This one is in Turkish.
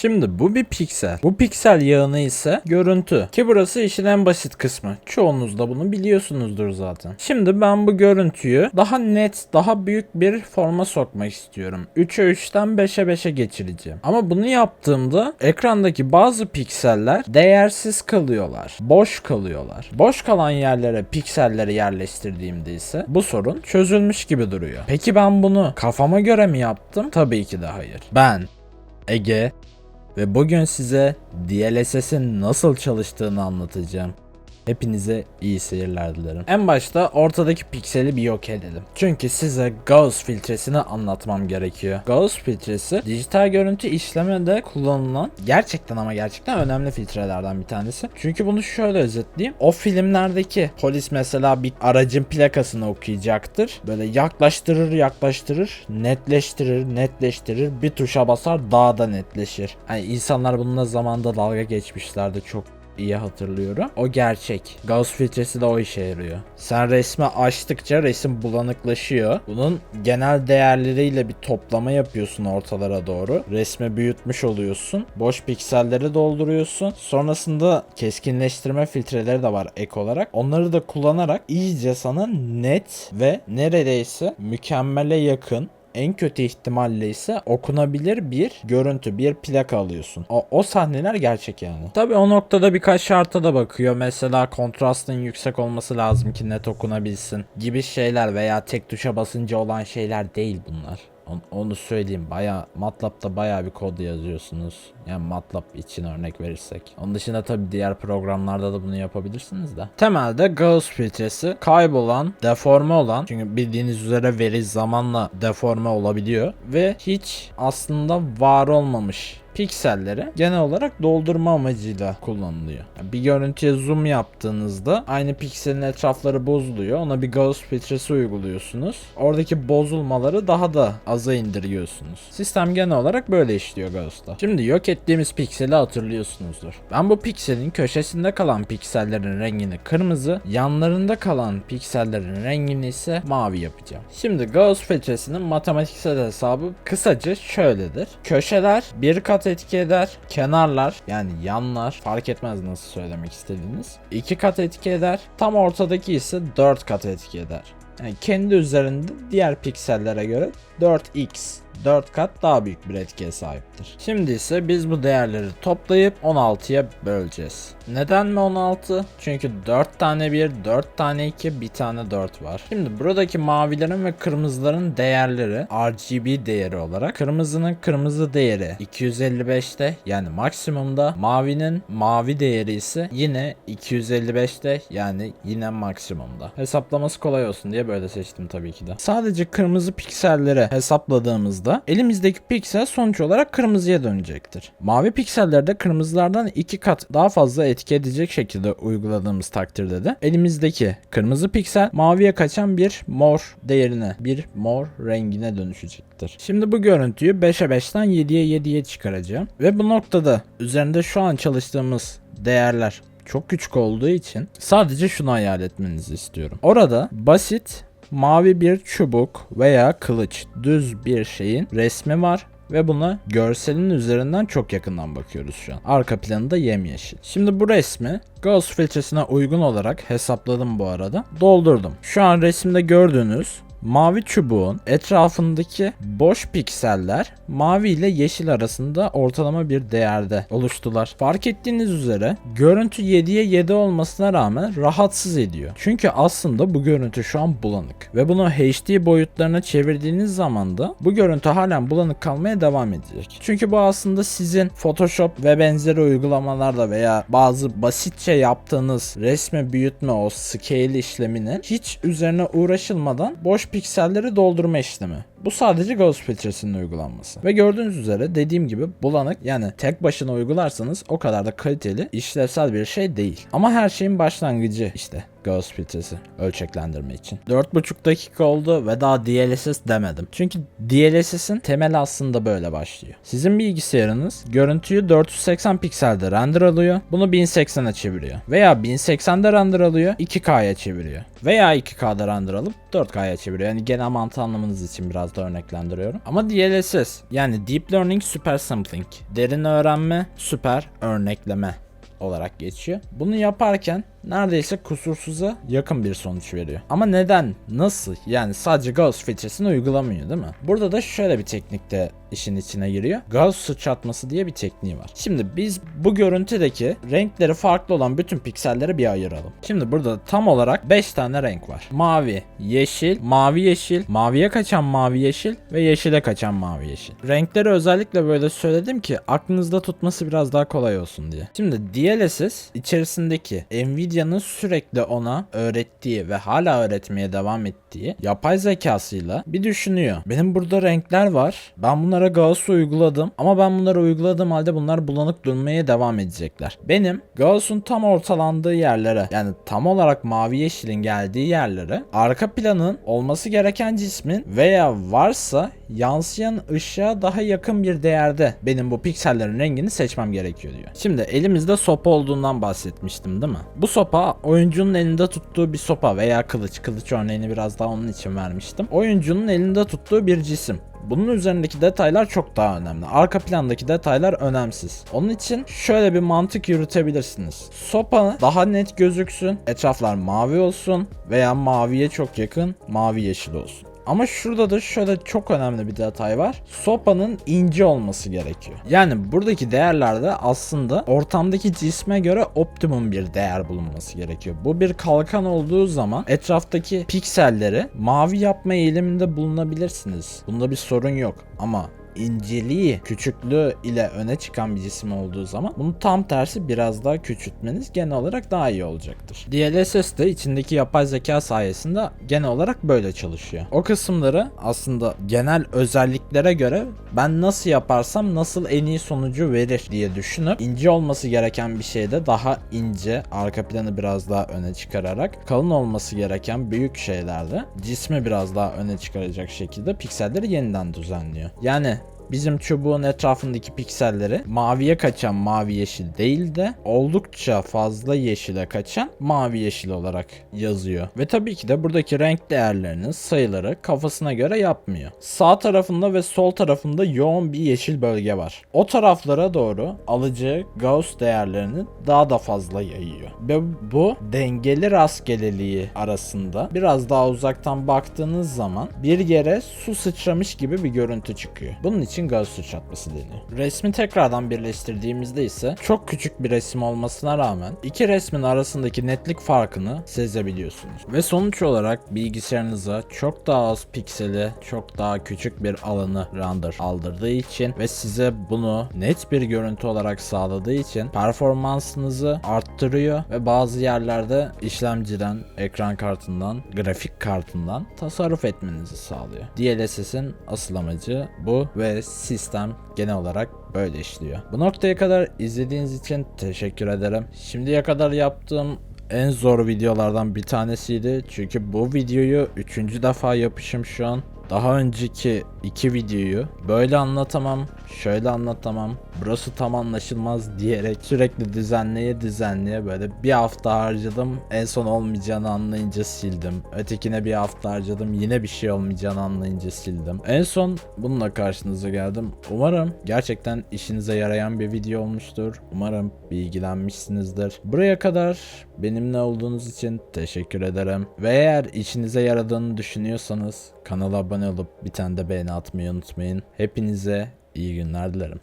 Şimdi bu bir piksel. Bu piksel yağını ise görüntü. Ki burası işin en basit kısmı. Çoğunuz da bunu biliyorsunuzdur zaten. Şimdi ben bu görüntüyü daha net, daha büyük bir forma sokmak istiyorum. 3'e 3'ten 5'e 5'e geçireceğim. Ama bunu yaptığımda ekrandaki bazı pikseller değersiz kalıyorlar. Boş kalıyorlar. Boş kalan yerlere pikselleri yerleştirdiğimde ise bu sorun çözülmüş gibi duruyor. Peki ben bunu kafama göre mi yaptım? Tabii ki de hayır. Ben Ege ve bugün size DLSS'in nasıl çalıştığını anlatacağım. Hepinize iyi seyirler dilerim. En başta ortadaki pikseli bir yok edelim. Çünkü size Gauss filtresini anlatmam gerekiyor. Gauss filtresi dijital görüntü işlemede kullanılan gerçekten ama gerçekten önemli filtrelerden bir tanesi. Çünkü bunu şöyle özetleyeyim. O filmlerdeki polis mesela bir aracın plakasını okuyacaktır. Böyle yaklaştırır yaklaştırır netleştirir netleştirir bir tuşa basar daha da netleşir. Hani insanlar bununla zamanda dalga geçmişlerdi çok iyi hatırlıyorum. O gerçek. Gauss filtresi de o işe yarıyor. Sen resmi açtıkça resim bulanıklaşıyor. Bunun genel değerleriyle bir toplama yapıyorsun ortalara doğru. Resmi büyütmüş oluyorsun. Boş pikselleri dolduruyorsun. Sonrasında keskinleştirme filtreleri de var ek olarak. Onları da kullanarak iyice sana net ve neredeyse mükemmele yakın en kötü ihtimalle ise okunabilir bir görüntü, bir plaka alıyorsun. O, o sahneler gerçek yani. Tabi o noktada birkaç şarta da bakıyor. Mesela kontrastın yüksek olması lazım ki net okunabilsin gibi şeyler veya tek tuşa basınca olan şeyler değil bunlar. On- Onu söyleyeyim. Baya MATLAB'da baya bir kod yazıyorsunuz. Yani MATLAB için örnek verirsek. Onun dışında tabi diğer programlarda da bunu yapabilirsiniz de. Temelde Gauss filtresi kaybolan, deforme olan çünkü bildiğiniz üzere veri zamanla deforme olabiliyor ve hiç aslında var olmamış pikselleri genel olarak doldurma amacıyla kullanılıyor. Yani bir görüntüye zoom yaptığınızda aynı pikselin etrafları bozuluyor. Ona bir Gauss filtresi uyguluyorsunuz. Oradaki bozulmaları daha da aza indiriyorsunuz. Sistem genel olarak böyle işliyor Gauss'ta. Şimdi yok ettiğimiz pikseli hatırlıyorsunuzdur. Ben bu pikselin köşesinde kalan piksellerin rengini kırmızı, yanlarında kalan piksellerin rengini ise mavi yapacağım. Şimdi Gauss filtresinin matematiksel hesabı kısaca şöyledir. Köşeler bir kat etki eder. Kenarlar yani yanlar fark etmez nasıl söylemek istediğiniz. iki kat etki eder. Tam ortadaki ise 4 kat etki eder. Yani kendi üzerinde diğer piksellere göre 4x 4 kat daha büyük bir etkiye sahiptir. Şimdi ise biz bu değerleri toplayıp 16'ya böleceğiz. Neden mi 16? Çünkü 4 tane 1, 4 tane 2, bir tane 4 var. Şimdi buradaki mavilerin ve kırmızıların değerleri RGB değeri olarak kırmızının kırmızı değeri 255'te yani maksimumda mavinin mavi değeri ise yine 255'te yani yine maksimumda. Hesaplaması kolay olsun diye böyle seçtim tabii ki de. Sadece kırmızı pikselleri hesapladığımızda elimizdeki piksel sonuç olarak kırmızıya dönecektir. Mavi pikseller de kırmızılardan iki kat daha fazla etki edecek şekilde uyguladığımız takdirde de elimizdeki kırmızı piksel maviye kaçan bir mor değerine, bir mor rengine dönüşecektir. Şimdi bu görüntüyü 5'e 5'ten 7'ye 7'ye çıkaracağım. Ve bu noktada üzerinde şu an çalıştığımız değerler çok küçük olduğu için sadece şunu hayal etmenizi istiyorum. Orada basit mavi bir çubuk veya kılıç düz bir şeyin resmi var ve buna görselin üzerinden çok yakından bakıyoruz şu an. Arka planı da yemyeşil. Şimdi bu resmi Gauss filtresine uygun olarak hesapladım bu arada. Doldurdum. Şu an resimde gördüğünüz Mavi çubuğun etrafındaki boş pikseller mavi ile yeşil arasında ortalama bir değerde oluştular. Fark ettiğiniz üzere görüntü 7'ye 7 olmasına rağmen rahatsız ediyor. Çünkü aslında bu görüntü şu an bulanık ve bunu HD boyutlarına çevirdiğiniz zaman da bu görüntü halen bulanık kalmaya devam edecek. Çünkü bu aslında sizin Photoshop ve benzeri uygulamalarda veya bazı basitçe yaptığınız resme büyütme o scale işlemini hiç üzerine uğraşılmadan boş pikselleri doldurma işlemi. Bu sadece Gauss filtresinin uygulanması. Ve gördüğünüz üzere dediğim gibi bulanık yani tek başına uygularsanız o kadar da kaliteli işlevsel bir şey değil. Ama her şeyin başlangıcı işte Gauss filtresi ölçeklendirme için. 4,5 dakika oldu ve daha DLSS demedim. Çünkü DLSS'in temeli aslında böyle başlıyor. Sizin bilgisayarınız görüntüyü 480 pikselde render alıyor. Bunu 1080'e çeviriyor. Veya 1080'de render alıyor 2K'ya çeviriyor. Veya 2K'da render alıp 4K'ya çeviriyor. Yani genel mantığı anlamanız için biraz fazla örneklendiriyorum. Ama DLSS yani Deep Learning Super Sampling. Derin öğrenme, süper örnekleme olarak geçiyor. Bunu yaparken neredeyse kusursuza yakın bir sonuç veriyor. Ama neden? Nasıl? Yani sadece Gauss filtresini uygulamıyor değil mi? Burada da şöyle bir teknik de işin içine giriyor. Gauss sıçratması diye bir tekniği var. Şimdi biz bu görüntüdeki renkleri farklı olan bütün pikselleri bir ayıralım. Şimdi burada tam olarak 5 tane renk var. Mavi, yeşil, mavi yeşil, maviye kaçan mavi yeşil ve yeşile kaçan mavi yeşil. Renkleri özellikle böyle söyledim ki aklınızda tutması biraz daha kolay olsun diye. Şimdi DLSS içerisindeki Nvidia'nın sürekli ona öğrettiği ve hala öğretmeye devam ettiği yapay zekasıyla bir düşünüyor. Benim burada renkler var. Ben bunlara Gauss uyguladım ama ben bunları uyguladığım halde bunlar bulanık durmaya devam edecekler. Benim Gauss'un tam ortalandığı yerlere yani tam olarak mavi yeşilin geldiği yerlere arka planın olması gereken cismin veya varsa yansıyan ışığa daha yakın bir değerde benim bu piksellerin rengini seçmem gerekiyor diyor. Şimdi elimizde sopa olduğundan bahsetmiştim değil mi? Bu sopa oyuncunun elinde tuttuğu bir sopa veya kılıç. Kılıç örneğini biraz daha onun için vermiştim. Oyuncunun elinde tuttuğu bir cisim. Bunun üzerindeki detaylar çok daha önemli. Arka plandaki detaylar önemsiz. Onun için şöyle bir mantık yürütebilirsiniz. Sopa daha net gözüksün, etraflar mavi olsun veya maviye çok yakın mavi yeşil olsun. Ama şurada da şöyle çok önemli bir detay var. Sopanın ince olması gerekiyor. Yani buradaki değerlerde aslında ortamdaki cisme göre optimum bir değer bulunması gerekiyor. Bu bir kalkan olduğu zaman etraftaki pikselleri mavi yapma eğiliminde bulunabilirsiniz. Bunda bir sorun yok. Ama inceliği, küçüklüğü ile öne çıkan bir cisim olduğu zaman bunu tam tersi biraz daha küçültmeniz genel olarak daha iyi olacaktır. DLSS de içindeki yapay zeka sayesinde genel olarak böyle çalışıyor. O kısımları aslında genel özelliklere göre ben nasıl yaparsam nasıl en iyi sonucu verir diye düşünüp ince olması gereken bir şeyde daha ince, arka planı biraz daha öne çıkararak kalın olması gereken büyük şeylerde cismi biraz daha öne çıkaracak şekilde pikselleri yeniden düzenliyor. Yani bizim çubuğun etrafındaki pikselleri maviye kaçan mavi yeşil değil de oldukça fazla yeşile kaçan mavi yeşil olarak yazıyor. Ve tabii ki de buradaki renk değerlerinin sayıları kafasına göre yapmıyor. Sağ tarafında ve sol tarafında yoğun bir yeşil bölge var. O taraflara doğru alıcı Gauss değerlerini daha da fazla yayıyor. Ve bu dengeli rastgeleliği arasında biraz daha uzaktan baktığınız zaman bir yere su sıçramış gibi bir görüntü çıkıyor. Bunun için Gauss sıçratması deniyor. Resmi tekrardan birleştirdiğimizde ise çok küçük bir resim olmasına rağmen iki resmin arasındaki netlik farkını sezebiliyorsunuz. Ve sonuç olarak bilgisayarınıza çok daha az pikseli, çok daha küçük bir alanı render aldırdığı için ve size bunu net bir görüntü olarak sağladığı için performansınızı arttırıyor ve bazı yerlerde işlemciden, ekran kartından, grafik kartından tasarruf etmenizi sağlıyor. DLSS'in asıl amacı bu ve sistem genel olarak böyle işliyor. Bu noktaya kadar izlediğiniz için teşekkür ederim. Şimdiye kadar yaptığım en zor videolardan bir tanesiydi. Çünkü bu videoyu üçüncü defa yapışım şu an. Daha önceki iki videoyu böyle anlatamam, şöyle anlatamam, burası tam anlaşılmaz diyerek sürekli düzenleye düzenleye böyle bir hafta harcadım. En son olmayacağını anlayınca sildim. Ötekine bir hafta harcadım. Yine bir şey olmayacağını anlayınca sildim. En son bununla karşınıza geldim. Umarım gerçekten işinize yarayan bir video olmuştur. Umarım bilgilenmişsinizdir. Buraya kadar benimle olduğunuz için teşekkür ederim. Ve eğer işinize yaradığını düşünüyorsanız kanala abone olup bir tane de beğeni atmayı unutmayın. Hepinize iyi günler dilerim.